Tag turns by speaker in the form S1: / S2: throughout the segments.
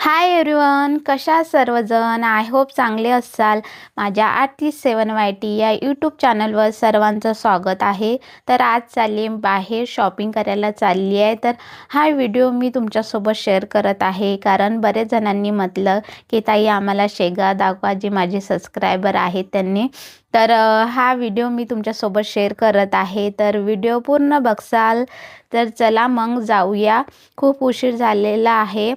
S1: Hi everyone कशा सर्वजण? I hope चांगले असाल. माझ्या आर्टिस्ट सेवन वाय टी या यूट्यूब चॅनलवर सर्वांचं स्वागत आहे. तर आज चालली बाहेर शॉपिंग करायला चालली आहे. तर हा व्हिडिओ मी तुमच्यासोबत शेअर करत आहे. कारण बरेच जणांनी म्हटलं की ताई आम्हाला शेगा दाखवा जे माझे सबस्क्रायबर आहेत त्यांनी. तर हा व्हिडिओ मी तुमच्यासोबत शेअर करत आहे. तर व्हिडिओ पूर्ण बघसाल. तर चला मग जाऊया. खूप उशीर झालेला आहे.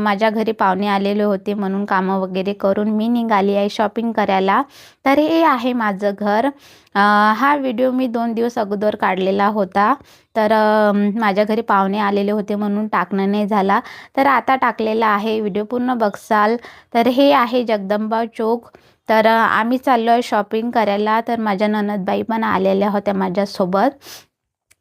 S1: माझ्या घरी पाहुणे आलेले होते म्हणून कामं वगैरे करून मी निघाली आहे शॉपिंग करायला. तर हे आहे माझं घर. हा व्हिडिओ मी दोन दिवस अगोदर काढलेला होता. तर माझ्या घरी पाहुणे आलेले होते म्हणून टाकणं नाही झाला. तर आता टाकलेला आहे. व्हिडिओ पूर्ण बघसाल. तर हे आहे जगदंबा चौक. तर आम्ही चाललो आहे शॉपिंग करायला. तर माझ्या ननदबाई पण आलेल्या होत्या माझ्यासोबत.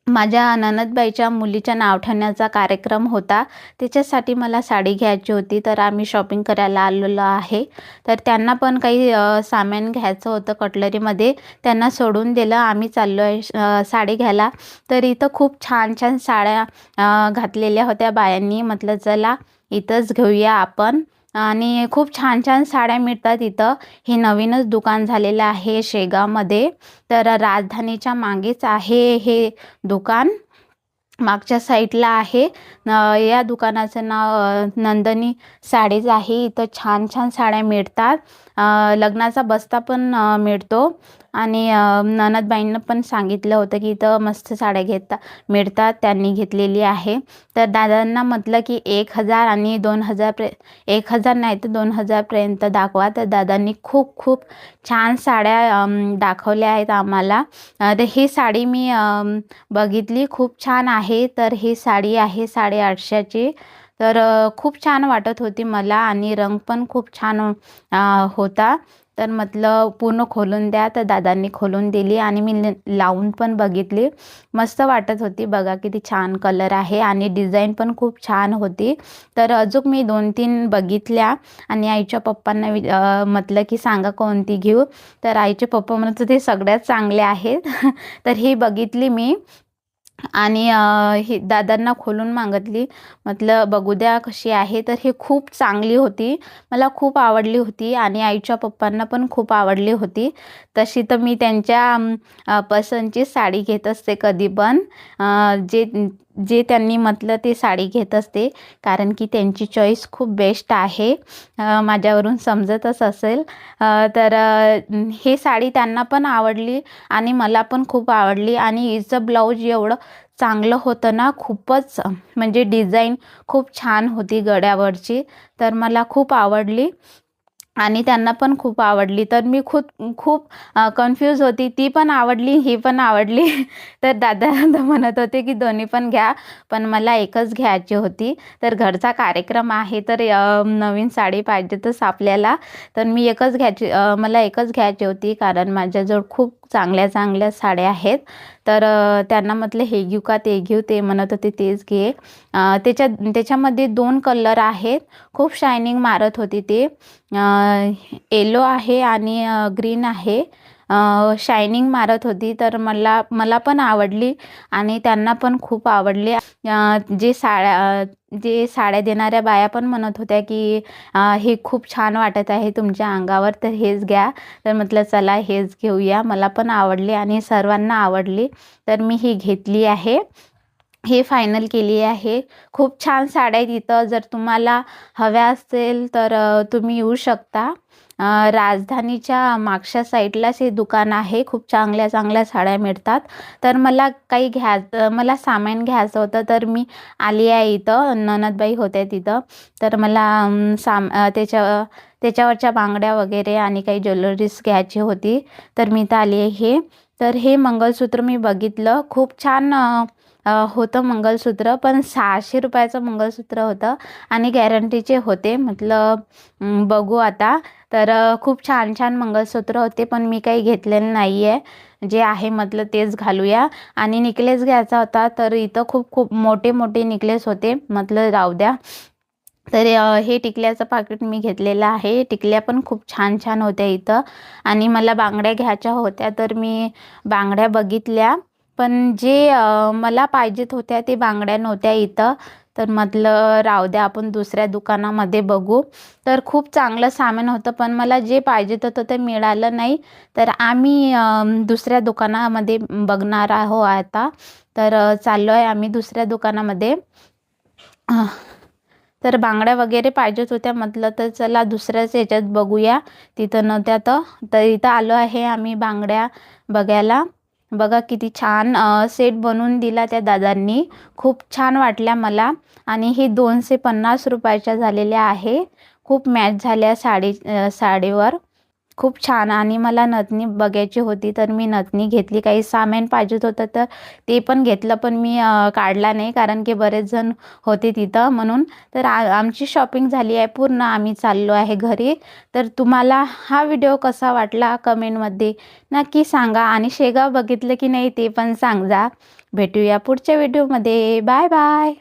S1: माझ्या ननदबाईच्या मुलीच्या नाव ठेवण्याचा कार्यक्रम होता. त्याच्यासाठी मला साडी घ्यायची होती. तर आम्ही शॉपिंग करायला आलेलो आहे. तर त्यांना पण काही सामान घ्यायचं होतं कटलरीमध्ये त्यांना सोडून दिलं. आम्ही चाललो आहे साडी घ्यायला. तर इथं खूप छान छान साड्या घातलेल्या होत्या बायांनी. म्हटलं चला इथंच घेऊया आपण. आणि खूप छान छान साड्या मिळतात इथं. हे नवीनच दुकान झालेलं आहे शेगावमध्ये. तर राजधानीच्या मागेच आहे हे दुकान. मागच्या साईडला आहे. या दुकानाचं नाव नंदनी साडीज आहे. इथं छान छान साड्या मिळतात. लग्नाचा बस्ता पण मिळतो. आणि ननदबाईंना पण सांगितलं होतं की इथं मस्त साड्या घेता मिळतात. त्यांनी घेतलेली आहे. तर दादांना म्हटलं की एक हजार आणि दोन हजार प्रे एक हजार नाही तर दोन हजारपर्यंत दाखवा. तर दादांनी खूप खूप छान साड्या दाखवल्या आहेत आम्हाला. तर ही साडी मी बघितली. खूप छान आहे. तर ही साडी आहे साडेआठशेची तर खूप छान वाटत होती मला आणि रंग पण खूप छान होता. तर म्हटलं पूर्ण खोलून द्या. तर दादांनी खोलून दिली आणि मी लावून पण बघितली. मस्त वाटत होती बघा किती छान कलर आहे आणि डिझाईन पण खूप छान होती. तर अजून मी दोन तीन बघितल्या आणि आईच्या पप्पांना वि म्हटलं की सांगा कोणती घेऊ. तर आईचे पप्पा म्हणत होते सगळ्यात चांगले आहेत. तर ही बघितली मी. आणि हे ही दादांना खोलून मागितली. म्हटलं बघू द्या कशी आहे. तर ही खूप चांगली होती. मला खूप आवडली होती आणि आईच्या पप्पांना पण खूप आवडली होती. तशी तर मी त्यांच्या पसंतची साडी घेत असते कधी पण. जे जे त्यांनी म्हटलं ते साडी घेत असते कारण की त्यांची चॉईस खूप बेस्ट आहे. माझ्यावरून समजतच असेल. तर हे साडी त्यांना पण आवडली आणि मला पण खूप आवडली. आणि हिचं ब्लाऊज एवढं चांगलं होतं ना खूपच म्हणजे डिझाईन खूप छान होती गड्यावरची. तर मला खूप आवडली. आणि त्यांना पण खूप आवडली. तर मी खूप खूप कन्फ्यूज होती. ती पण आवडली ही पण आवडली. तर दादा म्हणत होते की दोन्ही पण घ्या. पण मला एकच घ्यायची होती. तर घरचा कार्यक्रम आहे तर नवीन साडी पाहिजेतच आपल्याला. तर मी एकच घ्यायची मला एकच घ्यायची होती. कारण माझ्याजवळ खूप चांगल्या चांगल्या साड्या आहेत. तर त्यांना म्हटलं हे घेऊ का? ते घेऊ. ते म्हणत होते तेच घे. त्याच्या त्याच्यामध्ये दोन कलर आहेत. खूप शायनिंग मारत होती ते. येलो आहे आणि ग्रीन आहे. शायनिंग मारत होती तर मला मला पण आवडली आणि त्यांना पण खूप आवडली. जे साड्या जे साड्या देणाऱ्या बाया पण म्हणत होत्या की हे खूप छान वाटत आहे तुमच्या अंगावर तर हेच घ्या. तर म्हटलं चला हेच घेऊया. मला पण आवडली आणि सर्वांना आवडली. तर मी ही घेतली आहे. हे फायनल केली आहे. खूप छान साड्या आहेत इथं. जर तुम्हाला हव्या असेल तर तुम्ही येऊ शकता. राजधानीच्या मागच्या साईडलाच हे दुकान आहे. खूप चांगल्या चांगल्या साड्या मिळतात. तर मला काही घ्या मला सामान घ्यायचं होतं तर मी आली आहे इथं. ननदबाई होत्या तिथं. तर मला साम त्याच्या त्याच्यावरच्या बांगड्या वगैरे आणि काही ज्वेलरीज घ्यायची होती. तर मी इथं आली आहे. हे तर हे मंगळसूत्र मी बघितलं. खूप छान होतं मंगळसूत्र पण सहाशे रुपयाचं मंगळसूत्र होतं आणि गॅरंटीचे होते. म्हटलं बघू आता. तर खूप छान छान मंगळसूत्र होते पण मी काही घेतलेलं नाही आहे जे आहे म्हटलं तेच घालूया. आणि निकलेस घ्यायचा होता तर इथं खूप खूप मोठे मोठे निकलेस होते. म्हटलं राहू द्या. तर हे टिकल्याचं पाकिट मी घेतलेलं आहे. टिकल्या पण खूप छान छान होत्या इथं. आणि मला बांगड्या घ्यायच्या होत्या तर मी बांगड्या बघितल्या. पण जे मला पाहिजेत होत्या ते बांगड्या नव्हत्या इथं. तर म्हटलं राहू द्या आपण दुसऱ्या दुकानामध्ये बघू. तर खूप चांगलं सामान होतं पण मला जे पाहिजे होतं ते मिळालं नाही. तर आम्ही दुसऱ्या दुकानामध्ये बघणार आहो आता. तर चाललो आहे आम्ही दुसऱ्या दुकानामध्ये. तर बांगड्या वगैरे पाहिजेत होत्या. म्हटलं तर चला दुसऱ्याच याच्यात बघूया. तिथं नव्हत्या तर तर इथं आलो आहे आम्ही बांगड्या बघायला. बघा किती छान सेट बनवून दिला त्या दादांनी. खूप छान वाटल्या मला. आणि हे दोनशे पन्नास रुपयाच्या झालेल्या आहे. खूप मॅच झाल्या साडी साडीवर. खूप छान. आणि मला नथनी बघायची होती तर मी नथनी घेतली. काही सामान पाहिजेत होतं तर ते पण घेतलं पण मी काढला नाही कारण की बरेच जण होते तिथं म्हणून. तर आ आमची शॉपिंग झाली आहे पूर्ण. आम्ही चाललो आहे घरी. तर तुम्हाला हा व्हिडिओ कसा वाटला कमेंटमध्ये नक्की सांगा. आणि शेगाव बघितलं की नाही ते पण सांगा. भेटूया पुढच्या व्हिडिओमध्ये. Bye bye.